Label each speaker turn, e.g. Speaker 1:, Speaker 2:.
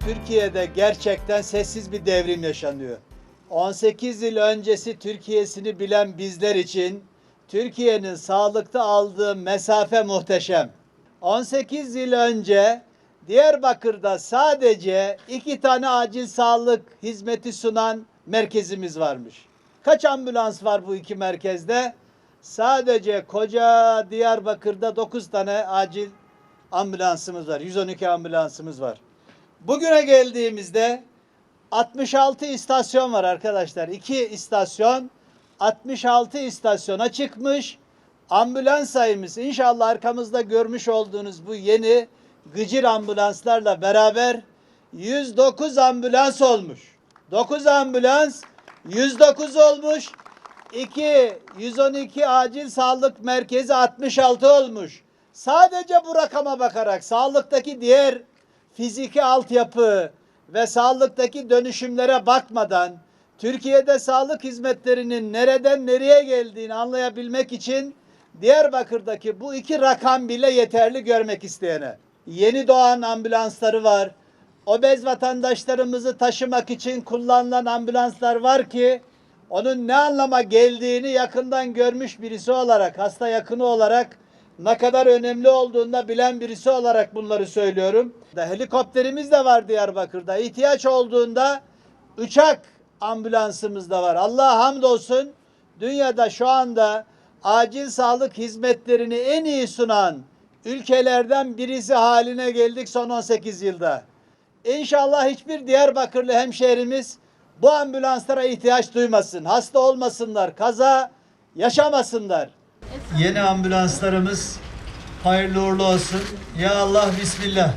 Speaker 1: Türkiye'de gerçekten sessiz bir devrim yaşanıyor. 18 yıl öncesi Türkiye'sini bilen bizler için Türkiye'nin sağlıkta aldığı mesafe muhteşem. 18 yıl önce Diyarbakır'da sadece iki tane acil sağlık hizmeti sunan merkezimiz varmış. Kaç ambulans var bu iki merkezde? Sadece koca Diyarbakır'da 9 tane acil ambulansımız var. 112 ambulansımız var. Bugüne geldiğimizde 66 istasyon var arkadaşlar. 2 istasyon 66 istasyona çıkmış. Ambulans sayımız inşallah arkamızda görmüş olduğunuz bu yeni gıcır ambulanslarla beraber 109 ambulans olmuş. 9 ambulans 109 olmuş. 2 112 acil sağlık merkezi 66 olmuş. Sadece bu rakama bakarak sağlıktaki diğer fiziki altyapı ve sağlıktaki dönüşümlere bakmadan Türkiye'de sağlık hizmetlerinin nereden nereye geldiğini anlayabilmek için Diyarbakır'daki bu iki rakam bile yeterli görmek isteyene. Yeni doğan ambulansları var. Obez vatandaşlarımızı taşımak için kullanılan ambulanslar var ki onun ne anlama geldiğini yakından görmüş birisi olarak, hasta yakını olarak ne kadar önemli olduğunu da bilen birisi olarak bunları söylüyorum. Helikopterimiz de var Diyarbakır'da. İhtiyaç olduğunda uçak ambulansımız da var. Allah hamdolsun dünyada şu anda acil sağlık hizmetlerini en iyi sunan ülkelerden birisi haline geldik son 18 yılda. İnşallah hiçbir Diyarbakırlı hemşehrimiz bu ambulanslara ihtiyaç duymasın. Hasta olmasınlar, kaza yaşamasınlar. Yeni ambulanslarımız hayırlı uğurlu olsun. Ya Allah Bismillah.